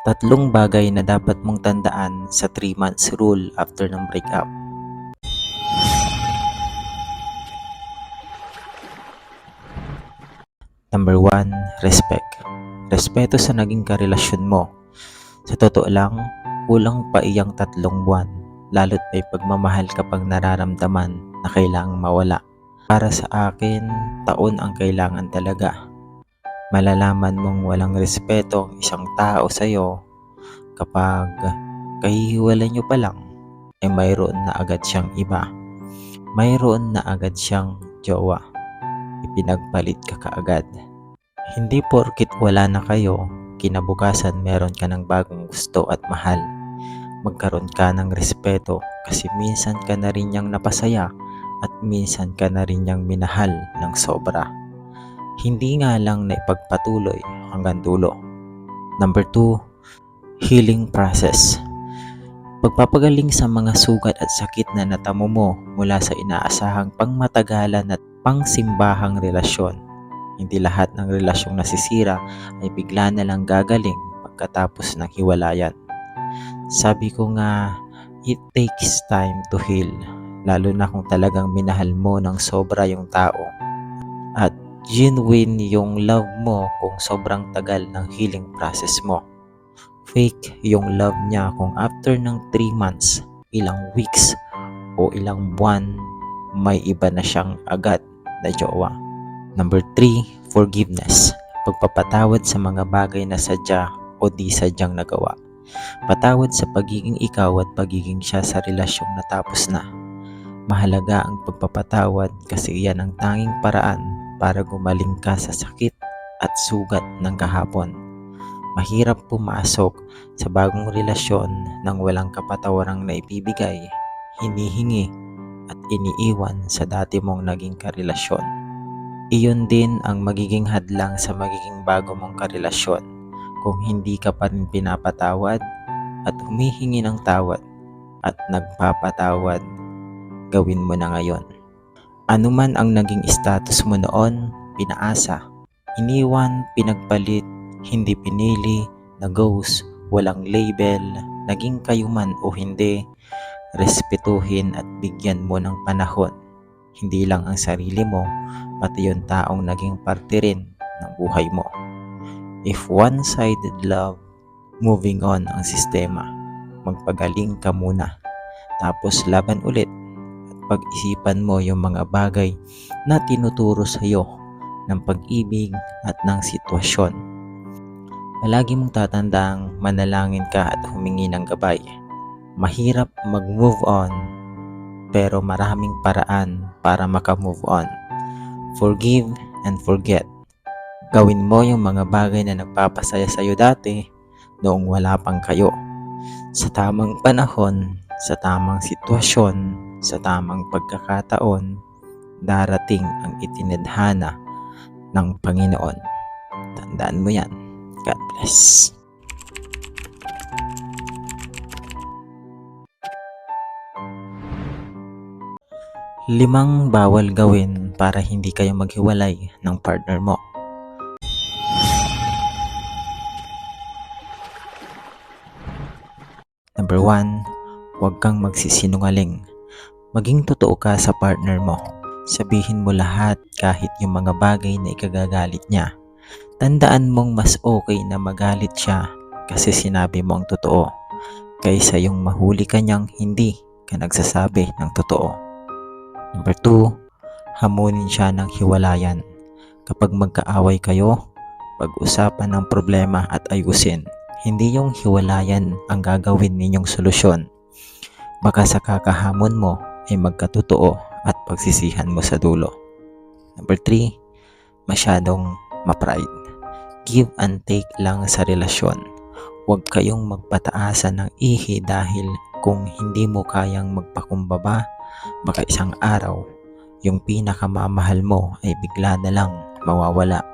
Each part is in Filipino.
Tatlong bagay na dapat mong tandaan sa 3 months rule after ng breakup. Number 1, respect. Respeto sa naging karelasyon mo. Sa totoo lang, kulang pa iyang tatlong buwan, lalo't may pagmamahal kapag nararamdaman na kailangang mawala. Para sa akin, taon ang kailangan talaga. Malalaman mong walang respeto ang isang tao sa'yo kapag kahihiwalay nyo pa lang, ay mayroon na agad siyang iba. Mayroon na agad siyang jowa. Ipinagpalit ka kaagad. Hindi porkit wala na kayo, kinabukasan meron ka ng bagong gusto at mahal. Magkaroon ka ng respeto kasi minsan ka na rin niyang napasaya at minsan ka na rin niyang minahal ng sobra. Hindi nga lang na ipagpatuloy hanggang dulo. Number 2, healing process. Pagpapagaling sa mga sugat at sakit na natamo mo mula sa inaasahang pangmatagalan at pangsimbahang relasyon. Hindi lahat ng relasyong nasisira ay bigla na lang gagaling pagkatapos ng hiwalayan. Sabi ko nga, it takes time to heal, lalo na kung talagang minahal mo ng sobra yung tao. Genuine yung love mo kung sobrang tagal ng healing process mo. Fake yung love niya kung after ng 3 months, ilang weeks, o ilang buwan, may iba na siyang agad na jowa. Number 3, forgiveness. Pagpapatawad sa mga bagay na sadya o di sadyang nagawa. Patawad sa pagiging ikaw at pagiging siya sa relasyong natapos na. Mahalaga ang pagpapatawad kasi iyan ang tanging paraan para gumaling ka sa sakit at sugat ng kahapon. Mahirap pumasok sa bagong relasyon nang walang kapatawarang naibibigay, hinihingi at iniiwan sa dati mong naging karelasyon. Iyon din ang magiging hadlang sa magiging bago mong karelasyon kung hindi ka pa rin pinapatawad at humihingi ng tawad at nagpapatawad, gawin mo na ngayon. Ano man ang naging status mo noon, pinaasa, iniwan, pinagpalit, hindi pinili, na-ghost, walang label, naging kayo man o hindi, respetuhin at bigyan mo ng panahon. Hindi lang ang sarili mo, pati yung taong naging parte rin ng buhay mo. If one-sided love, moving on ang sistema. Magpagaling ka muna. Tapos laban ulit pag-isipan mo yung mga bagay na tinuturo sa iyo ng pag-ibig at ng sitwasyon. Palagi mong tatandang manalangin ka at humingi ng gabay. Mahirap mag-move on pero maraming paraan para maka-move on. Forgive and forget. Gawin mo yung mga bagay na nagpapasaya sa iyo dati noong wala pang kayo. Sa tamang panahon, sa tamang sitwasyon, sa tamang pagkakataon, darating ang itinadhana ng Panginoon. Tandaan mo yan. God bless. Limang bawal gawin para hindi kayo maghiwalay ng partner mo. Number 1, huwag kang magsisinungaling. Maging totoo ka sa partner mo. Sabihin mo lahat kahit yung mga bagay na ikagagalit niya. Tandaan mong mas okay na magalit siya kasi sinabi mo ang totoo kaysa yung mahuli ka niyang hindi ka nagsasabi ng totoo. Number 2, hamunin siya ng hiwalayan. Kapag magkaaway kayo, pag-usapan ng problema at ayusin. Hindi yung hiwalayan ang gagawin ninyong solusyon. Baka sa kakahamon mo ay magkatotoo at pagsisihan mo sa dulo. Number 3, masyadong ma-pride. Give and take lang sa relasyon. Huwag kayong magpataasan ng ihi dahil kung hindi mo kayang magpakumbaba, baka isang araw, yung pinakamamahal mo ay bigla na lang mawawala.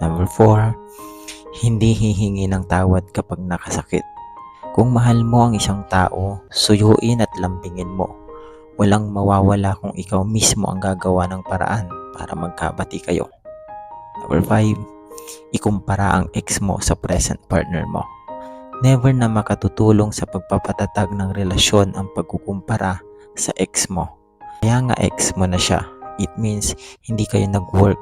Number 4, hindi hihingi ng tawad kapag nakasakit. Kung mahal mo ang isang tao, suyuin at lambingin mo. Walang mawawala kung ikaw mismo ang gagawa ng paraan para magkabati kayo. Number 5, ikumpara ang ex mo sa present partner mo. Never na makatutulong sa pagpapatatag ng relasyon ang pagkukumpara sa ex mo. Kaya nga ex mo na siya. It means hindi kayo nag-work.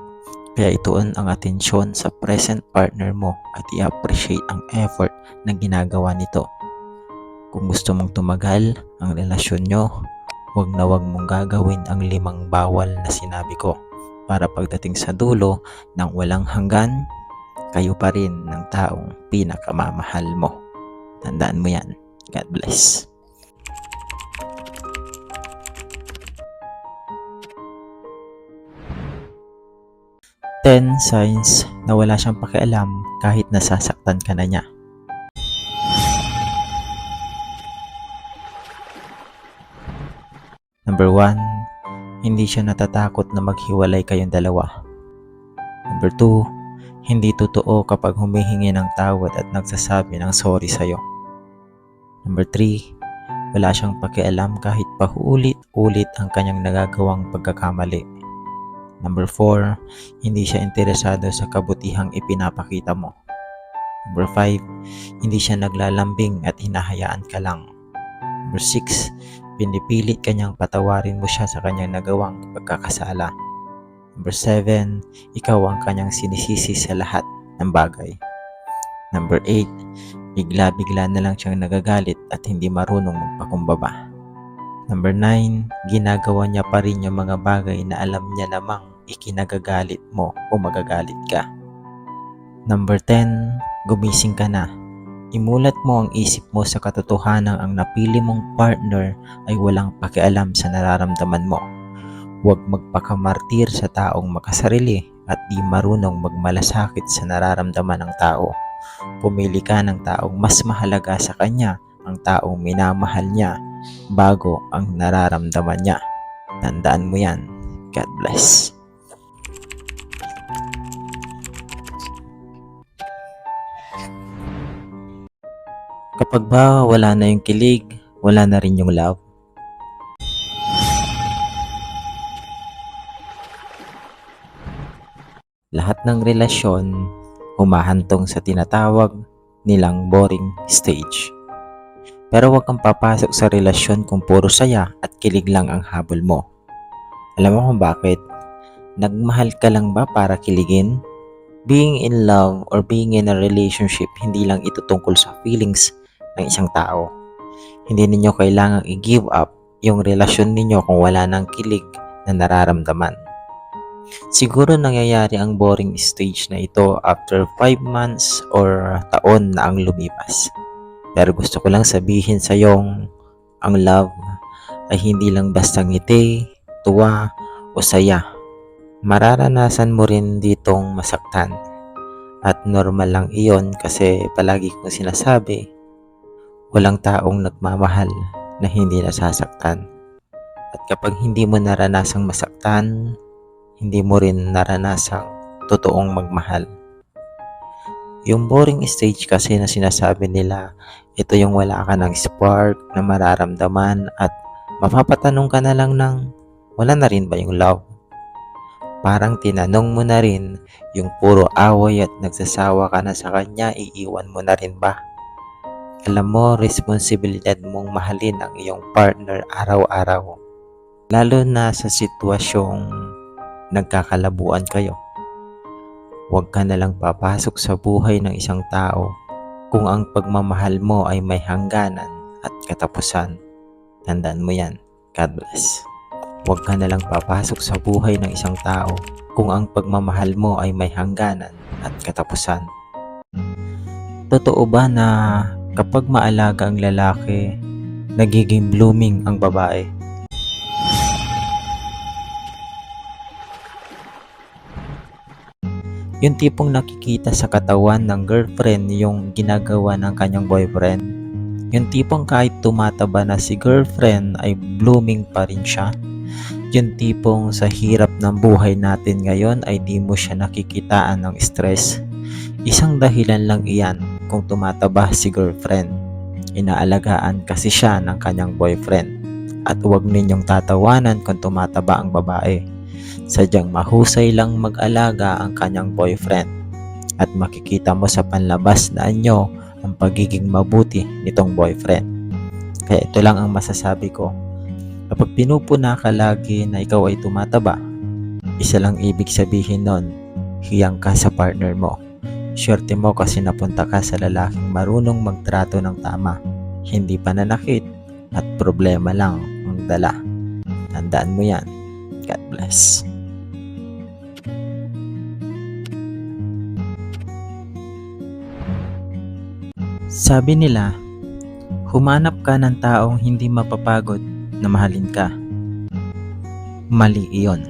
Kaya ituon ang atensyon sa present partner mo at i-appreciate ang effort na ginagawa nito. Kung gusto mong tumagal ang relasyon nyo, huwag na huwag mong gagawin ang limang bawal na sinabi ko para pagdating sa dulo ng walang hanggan, kayo pa rin ng taong pinakamamahal mo. Tandaan mo yan. God bless. Ten signs na wala siyang pakialam kahit nasasaktan ka na niya. Number one, hindi siya natatakot na maghiwalay kayong dalawa. Number two, hindi totoo kapag humihingi ng tawad at nagsasabi ng sorry sa'yo. Number 3, wala siyang pakialam kahit paulit-ulit ang kanyang nagagawang pagkakamali. Number 4, hindi siya interesado sa kabutihang ipinapakita mo. Number 5, hindi siya naglalambing at hinahayaan ka lang. Number 6, pinipilit kanyang patawarin mo siya sa kanyang nagawang pagkakasala. Number 7, ikaw ang kanyang sinisisi sa lahat ng bagay. Number 8, bigla-bigla na lang siyang nagagalit at hindi marunong magpakumbaba. Number 9, ginagawa niya pa rin yung mga bagay na alam niya namang ikinagagalit mo o magagalit ka. Number 10, gumising ka na. Imulat mo ang isip mo sa katotohanan ang napili mong partner ay walang pakialam sa nararamdaman mo. Huwag magpakamartir sa taong makasarili at di marunong magmalasakit sa nararamdaman ng tao. Pumili ka ng taong mas mahalaga sa kanya, ang taong minamahal niya bago ang nararamdaman niya. Tandaan mo yan. God bless. Kapag ba wala na yung kilig, wala na rin yung love? lahat ng relasyon humahantong sa tinatawag nilang boring stage. Pero huwag kang papasok sa relasyon kung puro saya at kilig lang ang habol mo. Alam mo kung bakit? Nagmahal ka lang ba para kiligin? Being in love or being in a relationship hindi lang ito tungkol sa feelings ng isang tao. Hindi ninyo kailangang i-give up yung relasyon ninyo kung wala ng kilig na nararamdaman. Siguro nangyayari ang boring stage na ito after 5 months or taon na ang lumipas. Pero gusto ko lang sabihin sa yung ang love ay hindi lang basta ngiti, tuwa o saya. Mararanasan mo rin ditong masaktan. At normal lang iyon kasi palagi kong sinasabi, walang taong nagmamahal na hindi nasasaktan. At kapag hindi mo naranasang masaktan, hindi mo rin naranasang totoong magmahal. Yung boring stage kasi na sinasabi nila, ito yung wala ka ng spark na mararamdaman at mapapatanong ka na lang ng wala na rin ba yung love? Parang tinanong mo na rin yung puro away at nagsasawa ka na sa kanya, iiwan mo na rin ba? Alam mo, responsibilidad mong mahalin ang iyong partner araw-araw. Lalo na sa sitwasyong nagkakalabuan kayo. Huwag ka na lang papasok sa buhay ng isang tao kung ang pagmamahal mo ay may hangganan at katapusan. Tandaan mo yan. God bless. Huwag ka na lang papasok sa buhay ng isang tao kung ang pagmamahal mo ay may hangganan at katapusan. Totoo ba na kapag maalaga ang lalaki, nagiging blooming ang babae? Yung tipong nakikita sa katawan ng girlfriend yung ginagawa ng kanyang boyfriend. Yung tipong kahit tumataba na si girlfriend ay blooming pa rin siya. Yung tipong sa hirap ng buhay natin ngayon ay di mo siya nakikitaan ng stress. Isang dahilan lang iyan kung tumataba si girlfriend. Inaalagaan kasi siya ng kanyang boyfriend. At huwag ninyong tatawanan kung tumataba ang babae Sadyang mahusay lang mag-alaga ang kanyang boyfriend at makikita mo sa panlabas na anyo ang pagiging mabuti nitong boyfriend. Kaya ito lang ang masasabi ko. Kapag pinupuna ka lagi na ikaw ay tumataba, isa lang ibig sabihin nun, hiyang ka sa partner mo. Swerte mo kasi napunta ka sa lalaking marunong magtrato ng tama. Hindi pananakit at problema lang ang dala. Tandaan mo yan. God bless. Sabi nila, humanap ka ng taong hindi mapapagod na mahalin ka. Mali iyon.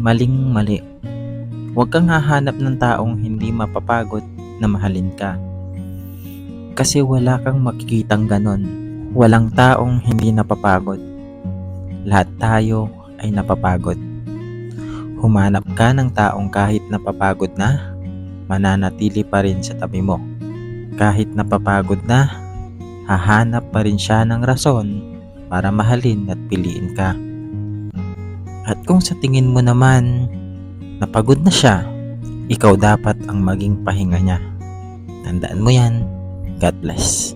Maling mali. Huwag kang hahanap ng taong hindi mapapagod na mahalin ka. Kasi wala kang makikitang ganon. Walang taong hindi napapagod. Lahat tayo ay napapagod. Humanap ka ng taong kahit napapagod na, mananatili pa rin sa tabi mo. Kahit napapagod na, hahanap pa rin siya ng rason para mahalin at piliin ka. At kung sa tingin mo naman, napagod na siya, ikaw dapat ang maging pahinga niya. Tandaan mo yan. God bless.